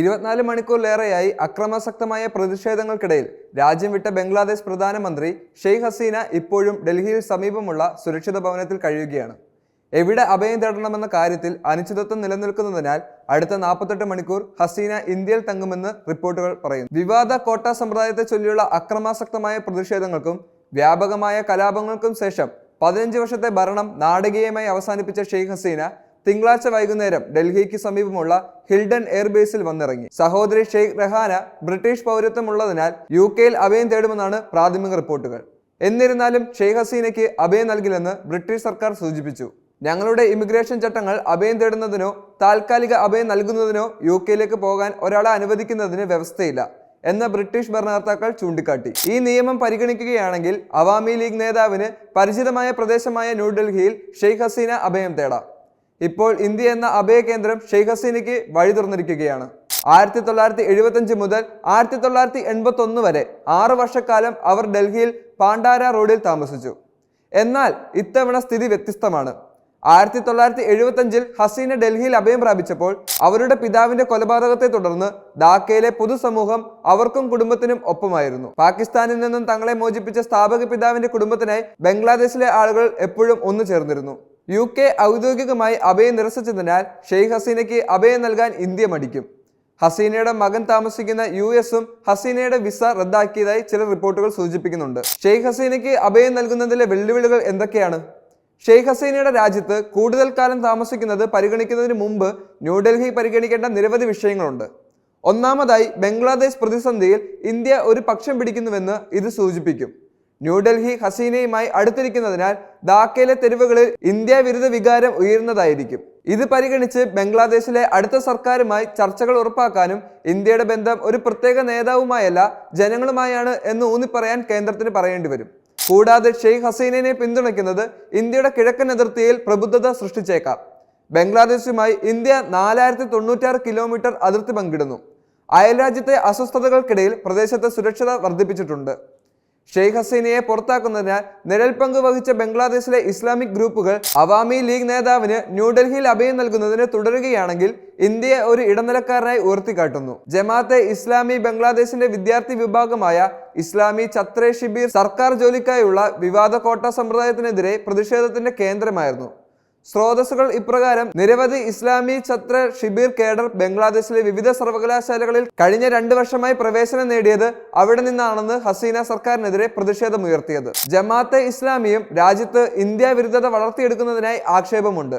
ഇരുപത്തിനാല് മണിക്കൂറിലേറെയായി അക്രമാസക്തമായ പ്രതിഷേധങ്ങൾക്കിടയിൽ രാജ്യം വിട്ട ബംഗ്ലാദേശ് പ്രധാനമന്ത്രി ഷെയ്ഖ് ഹസീന ഇപ്പോഴും ഡൽഹിയിൽ സമീപമുള്ള സുരക്ഷിത ഭവനത്തിൽ കഴിയുകയാണ്. എവിടെ അഭയം തേടണമെന്ന കാര്യത്തിൽ അനിശ്ചിതത്വം നിലനിൽക്കുന്നതിനാൽ അടുത്ത നാൽപ്പത്തെട്ട് മണിക്കൂർ ഹസീന ഇന്ത്യയിൽ തങ്ങുമെന്ന് റിപ്പോർട്ടുകൾ പറയുന്നു. വിവാദ കോട്ട സമ്പ്രദായത്തെ ചൊല്ലിയുള്ള അക്രമാസക്തമായ പ്രതിഷേധങ്ങൾക്കും വ്യാപകമായ കലാപങ്ങൾക്കും ശേഷം പതിനഞ്ച് വർഷത്തെ ഭരണം നാടകീയമായി അവസാനിപ്പിച്ച ഷെയ്ഖ് ഹസീന തിങ്കളാഴ്ച വൈകുന്നേരം ഡൽഹിക്ക് സമീപമുള്ള ഹിൽഡൻ എയർബേസിൽ വന്നിറങ്ങി. സഹോദരി ഷെയ്ഖ് റഹാന ബ്രിട്ടീഷ് പൗരത്വമുള്ളതിനാൽ യു കെയിൽ അഭയം തേടുമെന്നാണ് പ്രാഥമിക റിപ്പോർട്ടുകൾ. എന്നിരുന്നാലും ഷെയ്ഖ് ഹസീനയ്ക്ക് അഭയം നൽകില്ലെന്ന് ബ്രിട്ടീഷ് സർക്കാർ സൂചിപ്പിച്ചു. ഞങ്ങളുടെ ഇമിഗ്രേഷൻ ചട്ടങ്ങൾ അഭയം തേടുന്നതിനോ താൽക്കാലിക അഭയം നൽകുന്നതിനോ യു കെയിലേക്ക് പോകാൻ ഒരാളെ അനുവദിക്കുന്നതിന് വ്യവസ്ഥയില്ല എന്ന ബ്രിട്ടീഷ് ഭരണകർത്താക്കൾ ചൂണ്ടിക്കാട്ടി. ഈ നിയമം പരിഗണിക്കുകയാണെങ്കിൽ അവാമി ലീഗ് നേതാവിന് പരിചിതമായ പ്രദേശമായ ന്യൂഡൽഹിയിൽ ഷെയ്ഖ് ഹസീന അഭയം തേടാം. ഇപ്പോൾ ഇന്ത്യ എന്ന അഭയകേന്ദ്രം ഷെയ്ഖ് ഹസീനയ്ക്ക് വഴി തുറന്നിരിക്കുകയാണ്. ആയിരത്തി തൊള്ളായിരത്തി എഴുപത്തഞ്ച് മുതൽ ആയിരത്തി തൊള്ളായിരത്തി എൺപത്തി ഒന്ന് വരെ ആറു വർഷക്കാലം അവർ ഡൽഹിയിൽ പാണ്ടാര റോഡിൽ താമസിച്ചു. എന്നാൽ ഇത്തവണ സ്ഥിതി വ്യത്യസ്തമാണ്. ആയിരത്തി തൊള്ളായിരത്തി എഴുപത്തഞ്ചിൽ ഹസീന ഡൽഹിയിൽ അഭയം പ്രാപിച്ചപ്പോൾ അവരുടെ പിതാവിന്റെ കൊലപാതകത്തെ തുടർന്ന് ഡാക്കയിലെ പൊതുസമൂഹം അവർക്കും കുടുംബത്തിനും ഒപ്പമായിരുന്നു. പാകിസ്ഥാനിൽ നിന്നും തങ്ങളെ മോചിപ്പിച്ച സ്ഥാപക പിതാവിന്റെ കുടുംബത്തിനായി ബംഗ്ലാദേശിലെ ആളുകൾ എപ്പോഴും ഒന്നു ചേർന്നിരുന്നു. യു കെ ഔദ്യോഗികമായി അഭയം നിരസിച്ചതിനാൽ ഷെയ്ഖ് ഹസീനയ്ക്ക് അഭയം നൽകാൻ ഇന്ത്യ മടിക്കും. ഹസീനയുടെ മകൻ താമസിക്കുന്ന യു എസും ഹസീനയുടെ വിസ റദ്ദാക്കിയതായി ചില റിപ്പോർട്ടുകൾ സൂചിപ്പിക്കുന്നുണ്ട്. ഷെയ്ഖ് ഹസീനയ്ക്ക് അഭയം നൽകുന്നതിലെ വെല്ലുവിളികൾ എന്തൊക്കെയാണ്? ഷെയ്ഖ് ഹസീനയുടെ രാജ്യത്ത് കൂടുതൽ കാലം താമസിക്കുന്നത് പരിഗണിക്കുന്നതിന് മുമ്പ് ന്യൂഡൽഹി പരിഗണിക്കേണ്ട നിരവധി വിഷയങ്ങളുണ്ട്. ഒന്നാമതായി ബംഗ്ലാദേശ് പ്രതിസന്ധിയിൽ ഇന്ത്യ ഒരു പക്ഷം പിടിക്കുന്നുവെന്ന് ഇത് സൂചിപ്പിക്കും. ന്യൂഡൽഹി ഹസീനയുമായി അടുത്തിരിക്കുന്നതിനാൽ ധാക്കയിലെ തെരുവുകളിൽ ഇന്ത്യ വിരുദ്ധ വികാരം ഉയരുന്നതായിരിക്കും. ഇത് പരിഗണിച്ച് ബംഗ്ലാദേശിലെ അടുത്ത സർക്കാരുമായി ചർച്ചകൾ ഉറപ്പാക്കാനും ഇന്ത്യയുടെ ബന്ധം ഒരു പ്രത്യേക നേതാവുമായല്ല ജനങ്ങളുമായാണ് എന്ന് ഊന്നിപ്പറയാൻ കേന്ദ്രത്തിന് പറയേണ്ടി വരും. കൂടാതെ ഷെയ്ഖ് ഹസീനയെ പിന്തുണയ്ക്കുന്നത് ഇന്ത്യയുടെ കിഴക്കൻ അതിർത്തിയിൽ പ്രബുദ്ധത സൃഷ്ടിച്ചേക്കാം. ബംഗ്ലാദേശുമായി ഇന്ത്യ നാലായിരത്തി തൊണ്ണൂറ്റാറ് കിലോമീറ്റർ അതിർത്തി പങ്കിടുന്നു. അയൽരാജ്യത്തെ അസ്വസ്ഥതകൾക്കിടയിൽ പ്രദേശത്തെ സുരക്ഷത വർദ്ധിപ്പിച്ചിട്ടുണ്ട്. ഷെയ്ഖ് ഹസീനയെ പുറത്താക്കുന്നതിനാൽ നിഴൽ പങ്ക് വഹിച്ച ബംഗ്ലാദേശിലെ ഇസ്ലാമിക് ഗ്രൂപ്പുകൾ അവാമി ലീഗ് നേതാവിന് ന്യൂഡൽഹിയിൽ അഭയം നൽകുന്നതിന് തുടരുകയാണെങ്കിൽ ഇന്ത്യയെ ഒരു ഇടനിലക്കാരനായി ഉയർത്തിക്കാട്ടുന്നു. ജമാഅത്തെ ഇസ്ലാമി ബംഗ്ലാദേശിന്റെ വിദ്യാർത്ഥി വിഭാഗമായ ഇസ്ലാമി ഛത്രേ ഷിബീർ സർക്കാർ ജോലിക്കായുള്ള വിവാദ കോട്ട സമ്പ്രദായത്തിനെതിരെ പ്രതിഷേധത്തിന്റെ കേന്ദ്രമായിരുന്നു. സ്രോതസ്സുകൾ ഇപ്രകാരം നിരവധി ഇസ്ലാമി ഛത്ര ഷിബീർ കേഡർ ബംഗ്ലാദേശിലെ വിവിധ സർവകലാശാലകളിൽ കഴിഞ്ഞ രണ്ട് വർഷമായി പ്രവേശനം നേടിയത് അവിടെ നിന്നാണെന്ന് ഹസീന സർക്കാരിനെതിരെ പ്രതിഷേധമുയർത്തിയത്. ജമാഅത്തെ ഇസ്ലാമിയും രാജ്യത്ത് ഇന്ത്യ വിരുദ്ധത വളർത്തിയെടുക്കുന്നതിനായി ആക്ഷേപമുണ്ട്.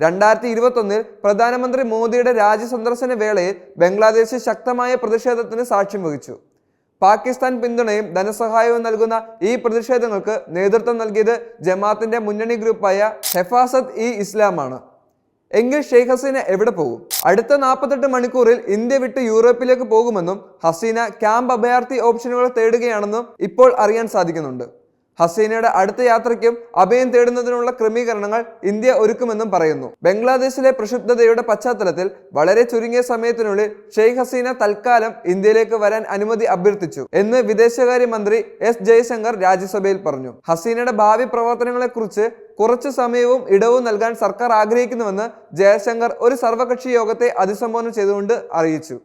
രണ്ടായിരത്തി ഇരുപത്തൊന്നിൽ പ്രധാനമന്ത്രി മോദിയുടെ രാജ്യ സന്ദർശന വേളയിൽ ബംഗ്ലാദേശ് ശക്തമായ പ്രതിഷേധത്തിന് സാക്ഷ്യം വഹിച്ചു. പാകിസ്ഥാൻ പിന്തുണയും ധനസഹായവും നൽകുന്ന ഈ പ്രതിഷേധങ്ങൾക്ക് നേതൃത്വം നൽകിയത് ജമാഅത്തിന്റെ മുന്നണി ഗ്രൂപ്പായ ഹെഫാസത്ത് ഇ ഇസ്ലാമാണ്. എങ്കിൽ ഷെയ്ഖ് ഹസീന എവിടെ പോകും? അടുത്ത നാൽപ്പത്തെട്ട് മണിക്കൂറിൽ ഇന്ത്യ വിട്ട് യൂറോപ്പിലേക്ക് പോകുമെന്നും ഹസീന ക്യാമ്പ് അഭയാർത്ഥി ഓപ്ഷനുകൾ തേടുകയാണെന്നും ഇപ്പോൾ അറിയാൻ സാധിക്കുന്നുണ്ട്. ഹസീനയുടെ അടുത്ത യാത്രയ്ക്കും അഭയം തേടുന്നതിനുള്ള ക്രമീകരണങ്ങൾ ഇന്ത്യ ഒരുക്കുമെന്നും പറയുന്നു. ബംഗ്ലാദേശിലെ പ്രക്ഷുബ്ധതയുടെ പശ്ചാത്തലത്തിൽ വളരെ ചുരുങ്ങിയ സമയത്തിനുള്ളിൽ ഷെയ്ഖ് ഹസീന തൽക്കാലം ഇന്ത്യയിലേക്ക് വരാൻ അനുമതി അഭ്യർത്ഥിച്ചു എന്ന് വിദേശകാര്യ മന്ത്രി എസ് ജയശങ്കർ രാജ്യസഭയിൽ പറഞ്ഞു. ഹസീനയുടെ ഭാവി പ്രവർത്തനങ്ങളെക്കുറിച്ച് കുറച്ചു സമയവും ഇടവും നൽകാൻ സർക്കാർ ആഗ്രഹിക്കുന്നുവെന്ന് ജയശങ്കർ ഒരു സർവകക്ഷി യോഗത്തെ അഭിസംബോധന ചെയ്തുകൊണ്ട് അറിയിച്ചു.